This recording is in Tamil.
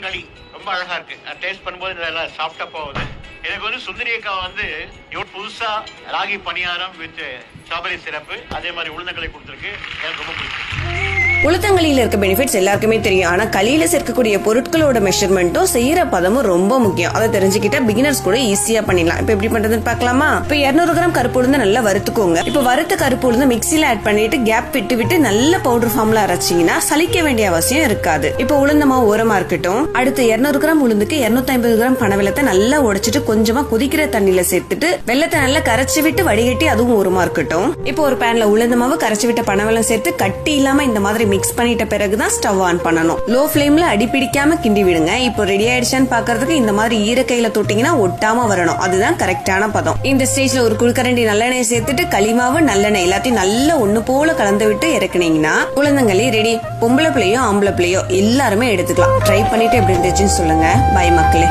களி ரொம்ப அழகா இருக்கு. டேஸ்ட் பண்ணும்போது நல்லா சாஃப்டா போகுது. எனக்கு வந்து சுந்தரி அக்கா வந்து இவ்வளவு புதுசா ராகி பணியாரம் வித் ஸ்ட்ராபெரி சிறப்பு அதே மாதிரி உளுந்தங்களை கொடுத்துருக்கு. எனக்கு ரொம்ப பிடிக்கும். உளுத்தங்களியில் இருக்க பெனிஃபிட்ஸ் எல்லாருக்குமே தெரியும். ஆனா களியில சேர்க்கக்கூடிய பொருட்களோட மெஷர்மெண்ட்டும் செய்யற பதமும் ரொம்ப முக்கியம். அதை தெரிஞ்சுக்கிட்டா பிகினர்ஸ் கூட ஈஸியா பண்ணிடலாம். இப்ப எப்படி பண்றதுன்னு பார்க்கலாமா? இப்ப 200 கிராம் கருப்பு உளுந்து நல்லா வறுத்துக்கோங்க. இப்ப வறுத்த கருப்பு உளுந்து மிக்சியில ஆட் பண்ணிட்டு கேப் விட்டு விட்டு நல்ல பவுடர் ஃபார்ம்ல அரைச்சீங்கன்னா சலிக்க வேண்டிய அவசியம் இருக்காது. இப்ப உளுந்த மாவு ஓரமா இருக்கட்டும். அடுத்து 200 கிராம் உளுந்துக்கு 250 கிராம் பனவெல்லத்தை நல்லா உடைச்சிட்டு கொஞ்சமா கொதிக்கிற தண்ணியில சேர்த்துட்டு வெள்ளத்தை நல்லா கரைச்சி விட்டு வடிகட்டி அதுவும் ஓரமா இருக்கட்டும். இப்போ ஒரு பேன்ல உளுந்த மாவு கரைச்சி விட்ட பனவெல்லம் சேர்த்து கட்டி இல்லாம இந்த மாதிரி மிக்ஸ் பண்ணிட்ட பிறகுதான் ஸ்டவ் ஆன் பண்ணணும். லோ ஃபிளேம்ல அடி பிடிக்காம கிண்டி விடுங்க. இப்போ ரெடி ஆயிடுச்சான்னு பாக்குறதுக்கு இந்த மாதிரி ஈரக்கையில தொட்டிங்கன்னா ஒட்டாம வரணும். அதுதான் கரெக்டான பதம். இந்த ஸ்டேஜ்ல ஒரு குழுக்கரண்டி நல்லெண்ணெய் சேர்த்துட்டு களிமாவு நல்லெண்ணெய் எல்லாத்தையும் நல்லா ஒண்ணு போல கலந்து விட்டு இறக்குனீங்கன்னா குழந்தைங்களே ரெடி பொம்பளை பிள்ளையோ ஆம்பளை பிள்ளையோ எல்லாருமே எடுத்துக்கலாம். ட்ரை பண்ணிட்டு எப்படி இருந்துச்சுன்னு சொல்லுங்க. பை மக்களே.